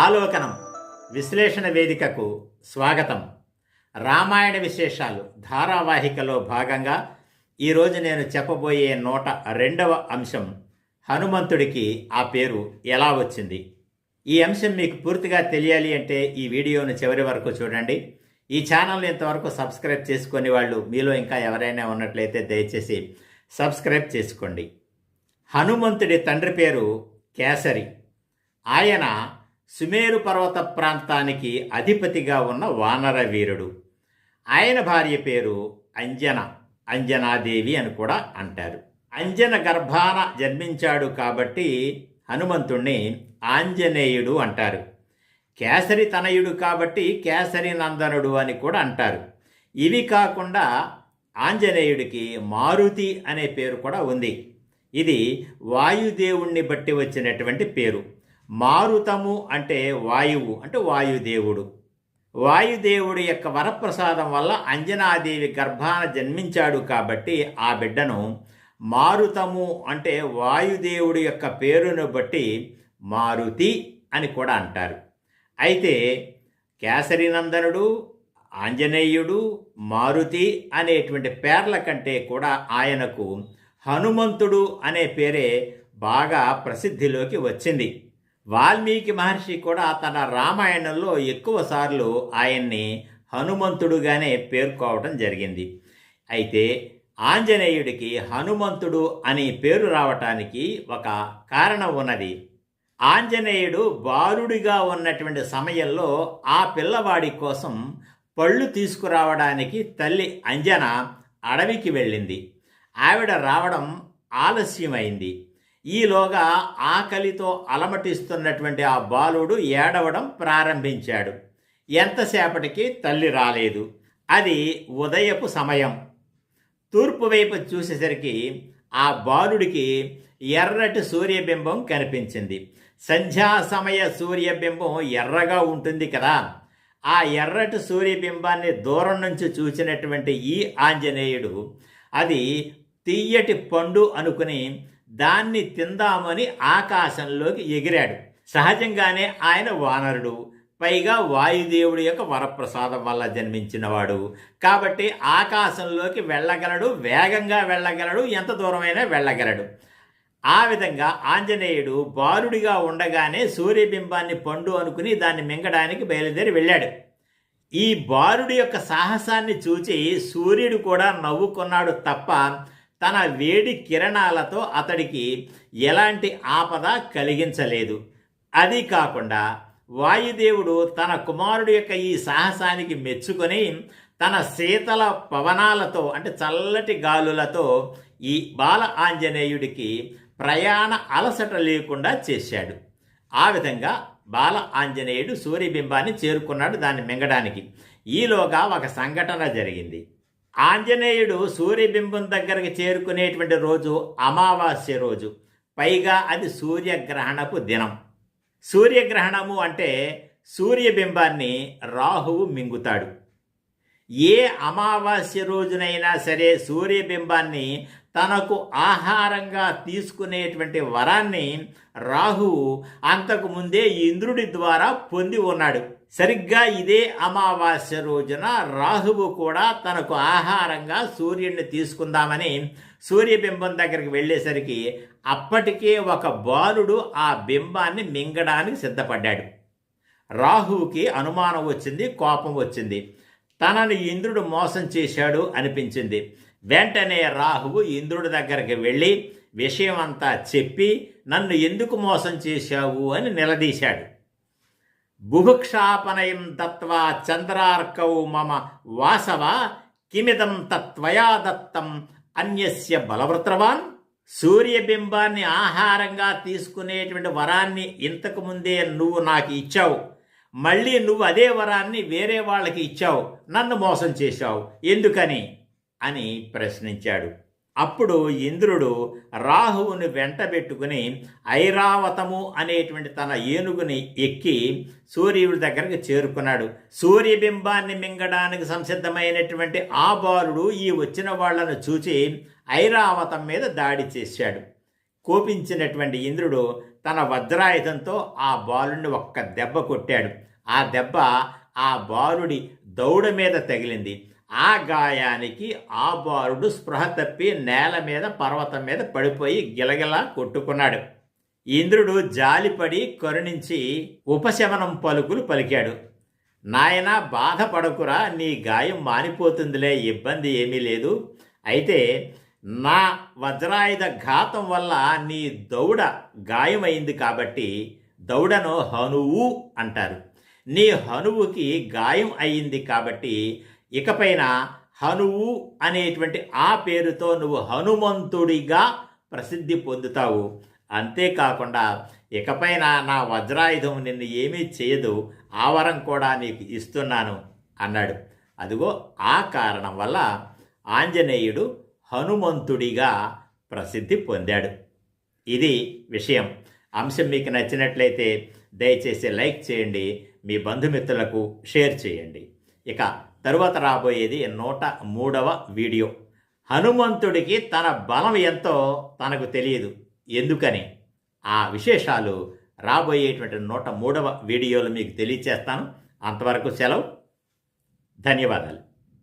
ఆలోకనం విశ్లేషణ వేదికకు స్వాగతం. రామాయణ విశేషాలు ధారావాహికలో భాగంగా ఈరోజు నేను చెప్పబోయే నూట రెండవ అంశం హనుమంతుడికి ఆ పేరు ఎలా వచ్చింది? ఈ అంశం మీకు పూర్తిగా తెలియాలి అంటే ఈ వీడియోను చివరి వరకు చూడండి. ఈ ఛానల్ ఇంతవరకు సబ్స్క్రైబ్ చేసుకునే వాళ్ళు మీలో ఇంకా ఎవరైనా ఉన్నట్లయితే దయచేసి సబ్స్క్రైబ్ చేసుకోండి. హనుమంతుడి తండ్రి పేరు కేసరి. ఆయన సుమేరు పర్వత ప్రాంతానికి అధిపతిగా ఉన్న వానర వీరుడు. ఆయన భార్య పేరు అంజన అంజనాదేవి అని కూడా అంటారు. అంజన గర్భాన జన్మించాడు కాబట్టి హనుమంతుణ్ణి ఆంజనేయుడు అంటారు. కేసరి తనయుడు కాబట్టి కేసరి నందనుడు అని కూడా అంటారు. ఇవి కాకుండా ఆంజనేయుడికి మారుతి అనే పేరు కూడా ఉంది. ఇది వాయుదేవుణ్ణి బట్టి వచ్చినటువంటి పేరు. మారుతము అంటే వాయువు అంటే వాయుదేవుడు. వాయుదేవుడి యొక్క వరప్రసాదం వల్ల అంజనాదేవి గర్భాన జన్మించాడు కాబట్టి ఆ బిడ్డను మారుతము అంటే వాయుదేవుడి యొక్క పేరును బట్టి మారుతి అని కూడా అంటారు. అయితే కేసరినందనుడు ఆంజనేయుడు మారుతి అనేటువంటి పేర్ల కంటే కూడా ఆయనకు హనుమంతుడు అనే పేరే బాగా ప్రసిద్ధిలోకి వచ్చింది. వాల్మీకి మహర్షి కూడా తన రామాయణంలో ఎక్కువసార్లు ఆయన్ని హనుమంతుడుగానే పేర్కోవటం జరిగింది. అయితే ఆంజనేయుడికి హనుమంతుడు అని పేరు రావటానికి ఒక కారణం ఉన్నది. ఆంజనేయుడు బాలుడిగా ఉన్నటువంటి సమయంలో ఆ పిల్లవాడి కోసం పళ్ళు తీసుకురావడానికి తల్లి అంజన అడవికి వెళ్ళింది. ఆవిడ రావడం ఆలస్యమైంది. ఈలోగా ఆకలితో అలమటిస్తున్నటువంటి ఆ బాలుడు ఏడవడం ప్రారంభించాడు. ఎంతసేపటికి తల్లి రాలేదు. అది ఉదయపు సమయం. తూర్పు వైపు చూసేసరికి ఆ బాలుడికి ఎర్రటి సూర్యబింబం కనిపించింది. సంధ్యా సమయ సూర్యబింబం ఎర్రగా ఉంటుంది కదా. ఆ ఎర్రటి సూర్యబింబాన్ని దూరం నుంచి చూసినటువంటి ఈ ఆంజనేయుడు అది తీయటి పండు అనుకుని దాన్ని తిందామని ఆకాశంలోకి ఎగిరాడు. సహజంగానే ఆయన వానరుడు. పైగా వాయుదేవుడి యొక్క వరప్రసాదం వల్ల జన్మించినవాడు. కాబట్టి ఆకాశంలోకి వెళ్ళగలడు వేగంగా వెళ్ళగలడు ఎంత దూరమైనా వెళ్ళగలడు. ఆ విధంగా ఆంజనేయుడు బాలుడిగా ఉండగానే సూర్యబింబాన్ని పండు అనుకుని దాన్ని మింగడానికి బయలుదేరి వెళ్ళాడు. ఈ బాలుడి యొక్క సాహసాన్ని చూచి సూర్యుడు కూడా నవ్వుకున్నాడు తప్ప తన వేడి కిరణాలతో అతడికి ఎలాంటి ఆపద కలిగించలేదు. అది కాకుండా వాయుదేవుడు తన కుమారుడు యొక్క ఈ సాహసానికి మెచ్చుకొని తన శీతల పవనాలతో అంటే చల్లటి గాలులతో ఈ బాల ఆంజనేయుడికి ప్రయాణ అలసట లేకుండా చేశాడు. ఆ విధంగా బాల ఆంజనేయుడు సూర్యబింబాన్ని చేరుకున్నాడు దాన్ని మింగడానికి. ఈలోగా ఒక సంఘటన జరిగింది. ఆంజనేయుడు సూర్యబింబం దగ్గరికి చేరుకునేటువంటి రోజు అమావాస్య రోజు. పైగా అది సూర్యగ్రహణపు దినం. సూర్యగ్రహణము అంటే సూర్యబింబాన్ని రాహువు మింగుతాడు. ఏ అమావాస్య రోజునైనా సరే సూర్యబింబాన్ని తనకు ఆహారంగా తీసుకునేటువంటి వరాన్ని రాహువు అంతకు ముందే ఇంద్రుడి ద్వారా పొంది ఉన్నాడు. సరిగ్గా ఇదే అమావాస్య రోజున రాహువు కూడా తనకు ఆహారంగా సూర్యుడిని తీసుకుందామని సూర్యబింబం దగ్గరికి వెళ్ళేసరికి అప్పటికే ఒక బాలుడు ఆ బింబాన్ని మింగడానికి సిద్ధపడ్డాడు. రాహువుకి అనుమానం వచ్చింది కోపం వచ్చింది. తనను ఇంద్రుడు మోసం చేశాడు అనిపించింది. వెంటనే రాహువు ఇంద్రుడి దగ్గరికి వెళ్ళి విషయమంతా చెప్పి నన్ను ఎందుకు మోసం చేశావు? అని నిలదీశాడు. బుభుక్షాపనయం దత్వా చంద్రార్కౌ మమ వాసవ కిమిదం తత్వయా దత్తం అన్యస్య బలవృత్రవాన్. సూర్యబింబాన్ని ఆహారంగా తీసుకునేటువంటి వరాన్ని ఇంతకు ముందే నువ్వు నాకు ఇచ్చావు. మళ్ళీ నువ్వు అదే వరాన్ని వేరే వాళ్ళకి ఇచ్చావు నన్ను మోసం చేశావు. ఎందుకని? అని ప్రశ్నించాడు. అప్పుడు ఇంద్రుడు రాహువుని వెంటబెట్టుకుని ఐరావతము అనేటువంటి తన ఏనుగుని ఎక్కి సూర్యుడి దగ్గరికి చేరుకున్నాడు. సూర్యబింబాన్ని మింగడానికి సంసిద్ధమైనటువంటి ఆ బాలుడు ఈ వచ్చిన వాళ్ళను చూచి ఐరావతం మీద దాడి చేశాడు. కోపించినటువంటి ఇంద్రుడు తన వజ్రాయుధంతో ఆ బాలుడిని ఒక్క దెబ్బ కొట్టాడు. ఆ దెబ్బ ఆ బాలుడి దౌడ మీద తగిలింది. ఆ గాయానికి ఆ బాలుడు స్పృహ తప్పి నేల మీద పర్వతం మీద పడిపోయి గిలగిలా కొట్టుకున్నాడు. ఇంద్రుడు జాలిపడి కరుణించి ఉపశమనం పలుకులు పలికాడు. నాయన బాధపడకురా నీ గాయం మానిపోతుందిలే ఇబ్బంది ఏమీ లేదు. అయితే నా వజ్రాయుధ ఘాతం వల్ల నీ దౌడ గాయమైంది కాబట్టి దౌడను హనువు అంటారు. నీ హనువుకి గాయం అయింది కాబట్టి ఇకపైన హనువు అనేటువంటి ఆ పేరుతో నువ్వు హనుమంతుడిగా ప్రసిద్ధి పొందుతావు. అంతేకాకుండా ఇకపైన నా వజ్రాయుధం నిన్ను ఏమీ చేయదు ఆ వరం కూడా నీకు ఇస్తున్నాను అన్నాడు. అదిగో ఆ కారణం వల్ల ఆంజనేయుడు హనుమంతుడిగా ప్రసిద్ధి పొందాడు. ఇది విషయం. అంశం మీకు నచ్చినట్లయితే దయచేసి లైక్ చేయండి మీ బంధుమిత్రులకు షేర్ చేయండి. ఇక తరువాత రాబోయేది నూట మూడవ వీడియో. హనుమంతుడికి తన బలం ఎంతో తనకు తెలియదు. ఎందుకని? ఆ విశేషాలు రాబోయేటువంటి నూట మూడవ వీడియోలు మీకు తెలియచేస్తాను. అంతవరకు సెలవు. ధన్యవాదాలు.